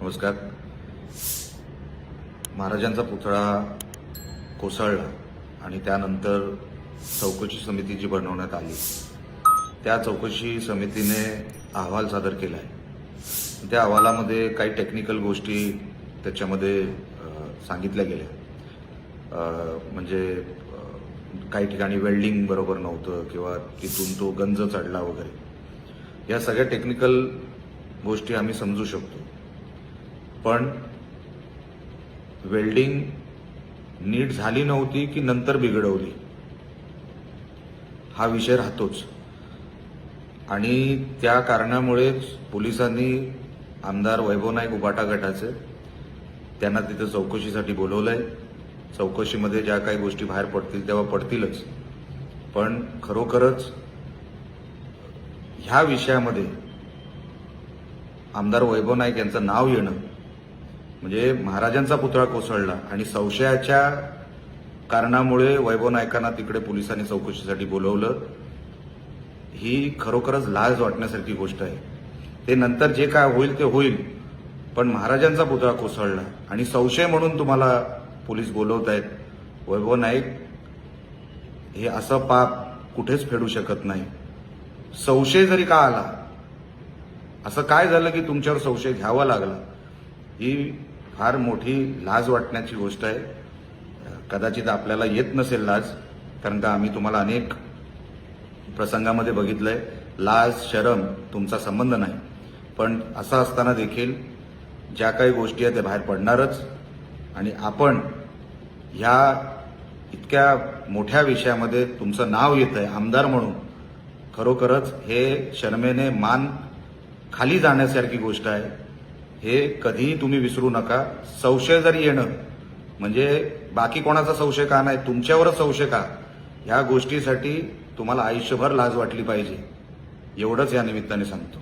नमस्कार. महाराजांचा पुतळा कोसळला आणि त्यानंतर चौकशी समिती जी बनवण्यात आली. त्या चौकशी समितीने अहवाल सादर केला आहे त्या अहवालामध्ये काही टेक्निकल गोष्टी त्याच्यामध्ये सांगितल्या गेल्या. म्हणजे काही ठिकाणी वेल्डिंग बरोबर नव्हतं किंवा तिथून तो गंज चढला वगैरे. या सगळ्या टेक्निकल गोष्टी आम्ही समजू शकतो. पण वेल्डिंग नीट झाली नव्हती की नंतर बिघडवली. हा विषय राहतोच. आणि त्या कारणामुळेच पोलिसांनी आमदार वैभव नाईक उबाटा गटाचे त्यांना तिथं चौकशीसाठी बोलवलंय. चौकशीमध्ये ज्या काही गोष्टी बाहेर पडतील तेव्हा पडतीलच. पण खरोखरच ह्या विषयामध्ये आमदार वैभव नाईक यांचं नाव येणं म्हणजे महाराजांचा पुतळा कोसळला आणि संशयाच्या कारणामुळे वैभव नायकांना तिकडे पोलिसांनी चौकशीसाठी बोलवलं. ही खरोखरच लाज वाटण्यासारखी गोष्ट आहे. ते नंतर जे काय होईल ते होईल पण महाराजांचा पुतळा कोसळला आणि संशय म्हणून तुम्हाला पोलीस बोलवत आहेत वैभव नाईक हे असं पाप कुठेच फेडू शकत नाही. संशय जरी का आला असं काय झालं की तुमच्यावर संशय घ्यावा लागला? ही फार मोठी लाज वाटण्याची गोष्ट आहे. कदाचित आपल्याला येत नसेल लाज कारण का आम्ही तुम्हाला अनेक प्रसंगामध्ये बघितलंय लाज शरम तुमचा संबंध नाही. पण असं असताना देखील ज्या काही गोष्टी आहेत त्या बाहेर पडणारच आणि आपण ह्या इतक्या मोठ्या विषयामध्ये तुमचं नाव येत आहे आमदार म्हणून खरोखरच हे शर्मेने मान खाली जाण्यासारखी गोष्ट आहे. हे कधीही तुम्ही विसरू नका. संशय जरी येणं म्हणजे बाकी कोणाचा संशय का नाही तुमच्यावरच संशय का? ह्या गोष्टीसाठी तुम्हाला आयुष्यभर लाज वाटली पाहिजे. एवढंच या निमित्ताने सांगतो.